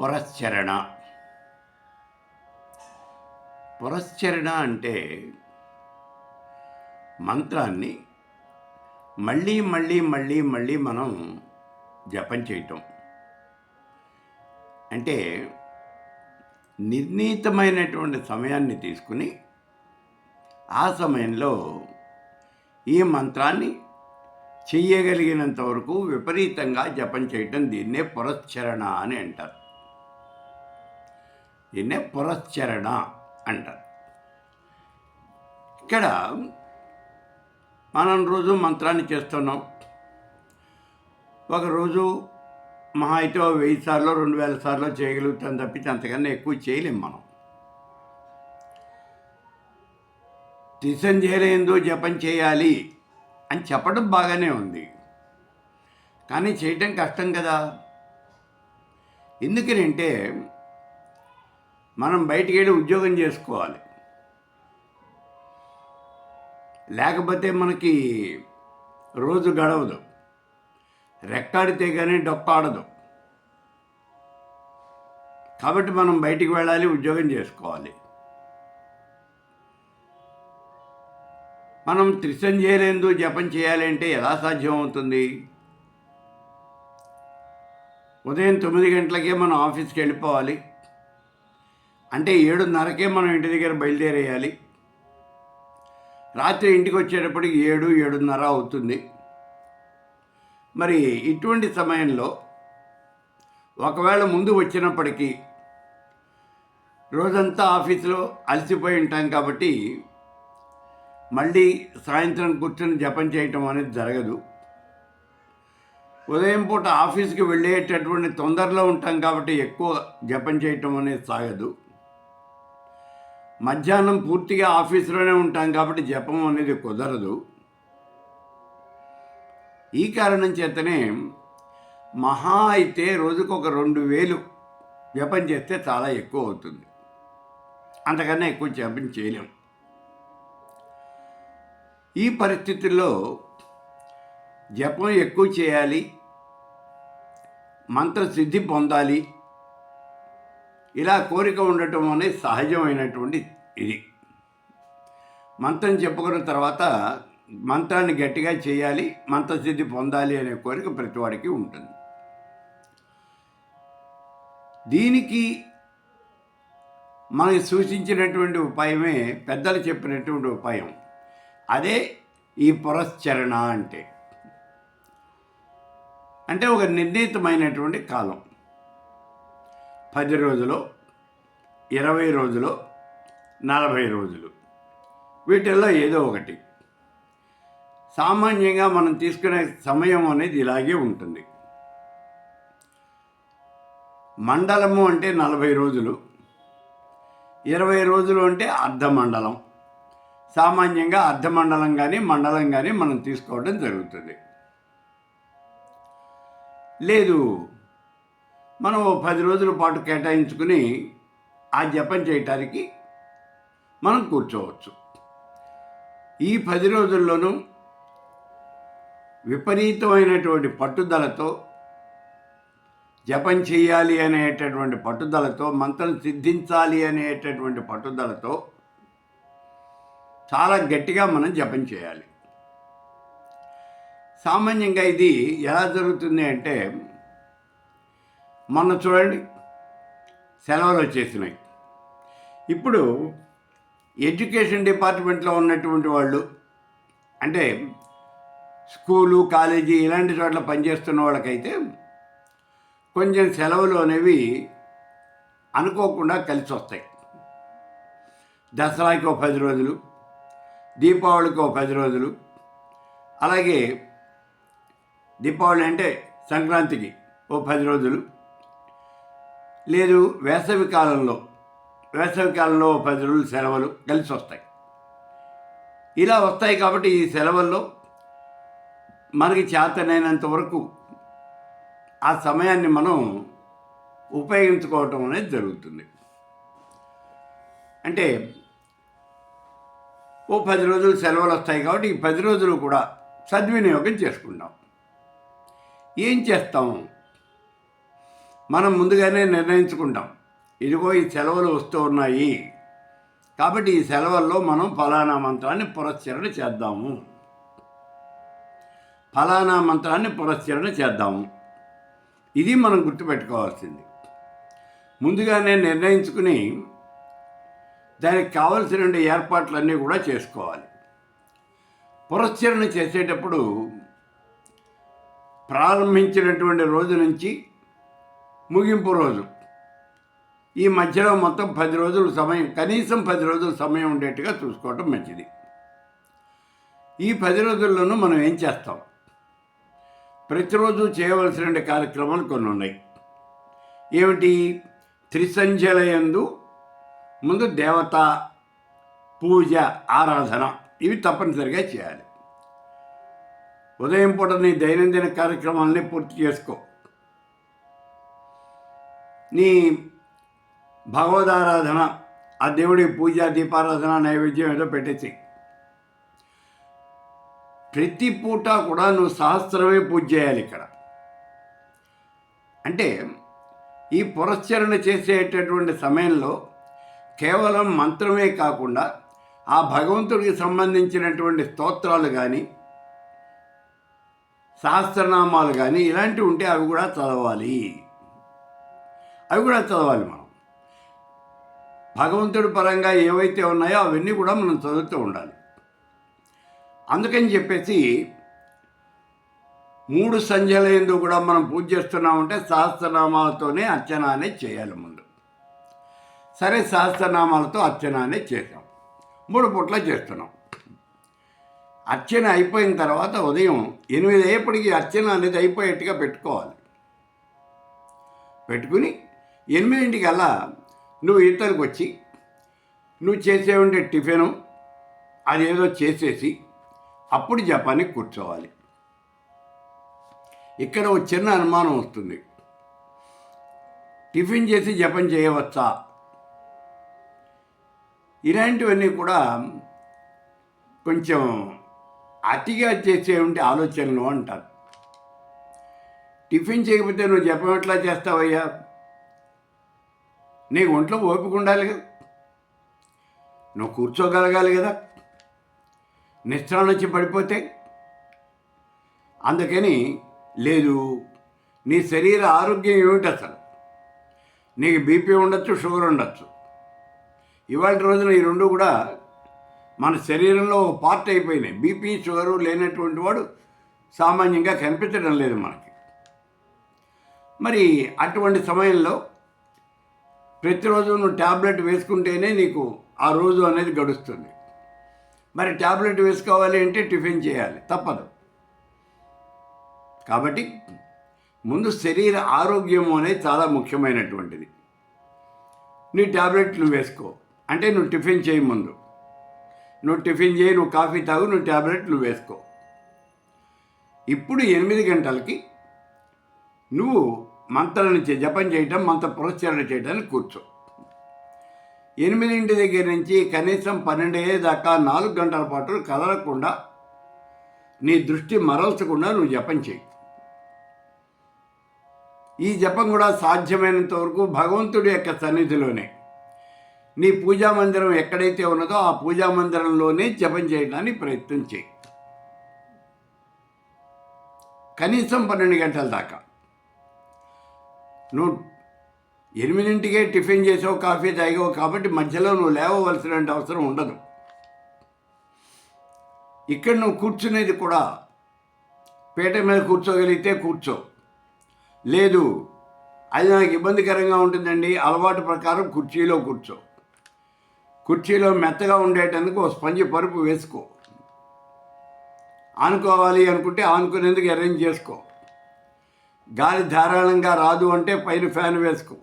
పురశ్చరణ. పురశ్చరణ అంటే మంత్రాన్ని మళ్ళీ మళ్ళీ మళ్ళీ మళ్ళీ మనం జపం చేయటం. అంటే నిర్ణీతమైనటువంటి సమయాన్ని తీసుకుని ఆ సమయంలో ఈ మంత్రాన్ని చెయ్యగలిగినంత వరకు విపరీతంగా జపం చేయటం దీన్నే పురశ్చరణ అని అంటారు. దీన్నే పురశ్చరణ అంటారు. ఇక్కడ మనం రోజు మంత్రాన్ని చేస్తున్నాం. ఒకరోజు మహా అయితే వెయ్యి సార్లు రెండు వేల సార్లు చేయగలుగుతాం తప్పితే అంతకన్నా ఎక్కువ చేయలేం మనం. తిసంజేరేందో జపం చేయాలి అని చెప్పడం బాగానే ఉంది. కానీ చేయటం కష్టం కదా. ఎందుకనంటే మనం బయటికి వెళ్ళి ఉద్యోగం చేసుకోవాలి. లేకపోతే మనకి రోజు గడవదు. రెక్కాడితే కానీ డొక్కాడదు. కాబట్టి మనం బయటికి వెళ్ళాలి ఉద్యోగం చేసుకోవాలి. మనం త్రిసంజయలేందు జపం చేయాలి అంటే ఎలా సాధ్యం అవుతుంది? ఉదయం తొమ్మిది గంటలకే మనం ఆఫీస్కి వెళ్ళిపోవాలి. అంటే ఏడున్నరకే మనం ఇంటి దగ్గర బయలుదేరేయాలి. రాత్రి ఇంటికి వచ్చేటప్పటికి ఏడు ఏడున్నర అవుతుంది. మరి ఇటువంటి సమయంలో ఒకవేళ ముందు వచ్చినప్పటికీ రోజంతా ఆఫీసులో అలసిపోయి ఉంటాం కాబట్టి మళ్ళీ సాయంత్రం కూర్చొని జపం చేయటం అనేది జరగదు. ఉదయం పూట ఆఫీస్కి వెళ్ళేటటువంటి తొందరలో ఉంటాం కాబట్టి ఎక్కువ జపం చేయటం అనేది సాగదు. మధ్యాహ్నం పూర్తిగా ఆఫీసులోనే ఉంటాం కాబట్టి జపం అనేది కుదరదు. ఈ కారణం చేతనే మహా అయితే రోజుకు ఒక రెండు వేలు జపం చేస్తే చాలా ఎక్కువ అవుతుంది. అంతకన్నా ఎక్కువ జపం చేయలేం. ఈ పరిస్థితుల్లో జపం ఎక్కువ చేయాలి మంత్రసిద్ధి పొందాలి ఇలా కోరిక ఉండటం అనేది సహజమైనటువంటి ఇది. మంత్రం చెప్పుకున్న తర్వాత మంత్రాన్ని గట్టిగా చేయాలి మంత్రసిద్ధి పొందాలి అనే కోరిక ప్రతివాడికి ఉంటుంది. దీనికి మనకి సూచించినటువంటి ఉపాయమే పెద్దలు చెప్పినటువంటి ఉపాయం. అదే ఈ పురశ్చరణ అంటే. అంటే ఒక నిర్ణీతమైనటువంటి కాలం. పది రోజులు ఇరవై రోజులు నలభై రోజులు. వీటిల్లో ఏదో ఒకటి. సామాన్యంగా మనం తీసుకునే సమయం అనేది ఇలాగే ఉంటుంది. మండలము అంటే నలభై రోజులు. ఇరవై రోజులు అంటే అర్ధ మండలం సామాన్యంగా అర్ధ మండలం కానీ మండలం కానీ మనం తీసుకోవడం జరుగుతుంది. లేదు మనం పది రోజుల పాటు కేటాయించుకుని ఆ జపం చేయటానికి మనం కూర్చోవచ్చు. ఈ పది రోజుల్లోనూ విపరీతమైనటువంటి పట్టుదలతో జపం చేయాలి అనేటటువంటి పట్టుదలతో మంత్రం సిద్ధించాలి అనేటటువంటి పట్టుదలతో చాలా గట్టిగా మనం జపం చేయాలి. సామాన్యంగా ఇది ఎలా జరుగుతుంది అంటే మొన్న చూడండి సెలవులు వచ్చేసినాయి. ఇప్పుడు ఎడ్యుకేషన్ డిపార్ట్మెంట్లో ఉన్నటువంటి వాళ్ళు అంటే స్కూలు కాలేజీ ఇలాంటి చోట్ల పనిచేస్తున్న వాళ్ళకైతే కొంచెం సెలవులు అనేవి అనుకోకుండా కలిసి వస్తాయి. దసరాకి ఒక పది రోజులు దీపావళికి ఒక పది రోజులు అలాగే దీపావళి అంటే సంక్రాంతికి ఓ పది రోజులు లేదు వేసవి కాలంలో వేసవి కాలంలో పది రోజులు సెలవులు కలిసి వస్తాయి. ఇలా వస్తాయి కాబట్టి ఈ సెలవుల్లో మనకి చేతనైనంత వరకు ఆ సమయాన్ని మనం ఉపయోగించుకోవటం అనేది జరుగుతుంది. అంటే ఓ పది రోజులు సెలవులు వస్తాయి కాబట్టి ఈ పది రోజులు కూడా సద్వినియోగం చేసుకుంటాం. ఏం చేస్తాం? మనం ముందుగానే నిర్ణయించుకుంటాం. ఇదిగో ఈ సెలవులు వస్తూ ఉన్నాయి. కాబట్టి ఈ సెలవుల్లో మనం ఫలానా మంత్రాన్ని పురస్చరణ చేద్దాము. ఫలానా మంత్రాన్ని పురస్చరణ చేద్దాము. ఇది మనం గుర్తుపెట్టుకోవాల్సింది. ముందుగానే నిర్ణయించుకుని దానికి కావలసిన ఏర్పాట్లన్నీ కూడా చేసుకోవాలి. పురస్చరణ చేసేటప్పుడు ప్రారంభించినటువంటి రోజు నుంచి ముగింపు రోజు. ఈ మధ్యలో మొత్తం పది రోజులు సమయం కనీసం పది రోజులు సమయం ఉండేట్టుగా చూసుకోవటం మంచిది. ఈ పది రోజుల్లోనూ మనం ఏం చేస్తాం? ప్రతిరోజు చేయవలసిన కార్యక్రమాలు కొన్ని ఉన్నాయి. ఏమిటి? త్రిసంజలయందు ముందు దేవత పూజ ఆరాధన ఇవి తప్పనిసరిగా చేయాలి. ఉదయం పూట నీ దైనందిన కార్యక్రమాలని పూర్తి చేసుకో. నీ భగవదారాధన ఆ దేవుడి పూజ దీపారాధన నైవేద్యం ఏదో పెట్టేసి. ప్రతి పూట కూడా నువ్వు సహస్రమే పూజ చేయాలి ఇక్కడ. అంటే ఈ పురస్చరణ చేసేటటువంటి సమయంలో కేవలం మంత్రమే కాకుండా ఆ భగవంతుడికి సంబంధించినటువంటి స్తోత్రాలు కానీ సహస్రనామాలు కానీ ఇలాంటివి ఉంటే అవి కూడా చదవాలి. అవి కూడా చదవాలి మనం. భగవంతుడి పరంగా ఏవైతే ఉన్నాయో అవన్నీ కూడా మనం చదువుతూ ఉండాలి. అందుకని చెప్పేసి మూడు సంధ్యలందు కూడా మనం పూజ చేస్తున్నామంటే సహస్రనామాలతోనే అర్చన అనేది చేయాలి ముందు. సరే సహస్రనామాలతో అర్చనానే అనేది చేసాం మూడు పూట్ల చేస్తున్నాం. అర్చన అయిపోయిన తర్వాత ఉదయం ఎనిమిది అయ్యేప్పటికీ అర్చన అనేది అయిపోయేట్టుగా పెట్టుకోవాలి. పెట్టుకుని ఎనిమిదింటికల్లా నువ్వు ఇతరికి వచ్చి నువ్వు చేసే ఉండే టిఫిను అదేదో చేసేసి అప్పుడు జపానికి కూర్చోవాలి. ఇక్కడ ఒక చిన్న అనుమానం వస్తుంది. టిఫిన్ చేసి జపం చేయవచ్చా? ఇలాంటివన్నీ కూడా కొంచెం అతిగా చేసే ఉంటే ఆలోచనలు అంటారు. టిఫిన్ చేయకపోతే నువ్వు జపం ఎట్లా చేస్తావయ్యా? నీకు ఒంట్లో ఓపిక ఉండాలి కదా. నువ్వు కూర్చోగలగాలి కదా. నిస్త్రాలు నుంచి పడిపోతే. అందుకని లేదు నీ శరీర ఆరోగ్యం ఏమిటి అసలు? నీకు బీపీ ఉండొచ్చు షుగర్ ఉండొచ్చు. ఇవాళ రోజున ఈ రెండు కూడా మన శరీరంలో ఒక పార్ట్ అయిపోయినాయి. బీపీ షుగరు లేనటువంటి వాడు సామాన్యంగా కనిపించడం లేదు మనకి. మరి అటువంటి సమయంలో ప్రతిరోజు నువ్వు ట్యాబ్లెట్ వేసుకుంటేనే నీకు ఆ రోజు అనేది గడుస్తుంది. మరి ట్యాబ్లెట్ వేసుకోవాలి అంటే టిఫిన్ చేయాలి తప్పదు. కాబట్టి ముందు శరీర ఆరోగ్యము అనేది చాలా ముఖ్యమైనటువంటిది. నీ ట్యాబ్లెట్ నువ్వు వేసుకో అంటే నువ్వు టిఫిన్ చేయి ముందు. నువ్వు టిఫిన్ చేయి నువ్వు కాఫీ తాగు నువ్వు ట్యాబ్లెట్ నువ్వు వేసుకో. ఇప్పుడు ఎనిమిది గంటలకి నువ్వు మంత్రాన్ని జపం చేయటం మంత్ర పురస్చరణ చేయడానికి కూర్చో. ఎనిమిదింటి దగ్గర నుంచి కనీసం పన్నెండు దాకా నాలుగు గంటల పాటు కదలకుండా నీ దృష్టి మరల్చకుండా నువ్వు జపం చేయి. ఈ జపం కూడా సాధ్యమైనంత వరకు భగవంతుడి యొక్క సన్నిధిలోనే. నీ పూజా మందిరం ఎక్కడైతే ఉన్నదో ఆ పూజా మందిరంలోనే జపం చేయడానికి ప్రయత్నం చేయి. కనీసం పన్నెండు గంటల దాకా. నువ్వు ఎనిమిదింటికే టిఫిన్ చేసావు కాఫీ తాగావు కాబట్టి మధ్యలో నువ్వు లేవవలసిన అవసరం ఉండదు. ఇక్కడ నువ్వు కూర్చునేది కూడా పీట మీద కూర్చోగలిగితే కూర్చో. లేదు అది నాకు ఇబ్బందికరంగా ఉంటుందండి. అలవాటు ప్రకారం కుర్చీలో కూర్చో. కుర్చీలో మెత్తగా ఉండేటందుకు ఓ స్పంజి పరుపు వేసుకో. ఆనుకోవాలి అనుకుంటే ఆనుకునేందుకు అరేంజ్ చేసుకో. గాలి ధారాళంగా రాదు అంటే పైన ఫ్యాన్ వేసుకో.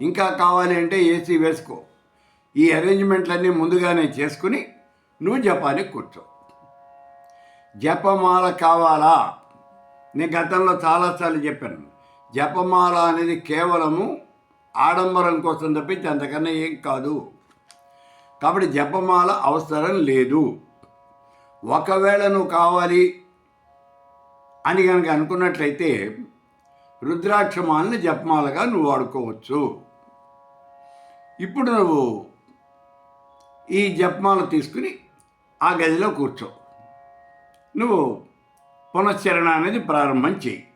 ఇంకా కావాలి అంటే ఏసీ వేసుకో. ఈ అరేంజ్మెంట్లన్నీ ముందుగానే చేసుకుని నువ్వు జపానికి కూర్చో. జపమాల కావాలా? నేను గతంలో చాలాసార్లు చెప్పాను. జపమాల అనేది కేవలము ఆడంబరం కోసం తప్పించి అంతకన్నా ఏం కాదు. కాబట్టి జపమాల అవసరం లేదు. ఒకవేళ నువ్వు కావాలి అని కనుక అనుకున్నట్లయితే రుద్రాక్షమాలని జపమాలగా నువ్వు వాడుకోవచ్చు. ఇప్పుడు నువ్వు ఈ జపమాల తీసుకుని ఆ గదిలో కూర్చో. నువ్వు పునశ్చరణ అనేది ప్రారంభం చేయి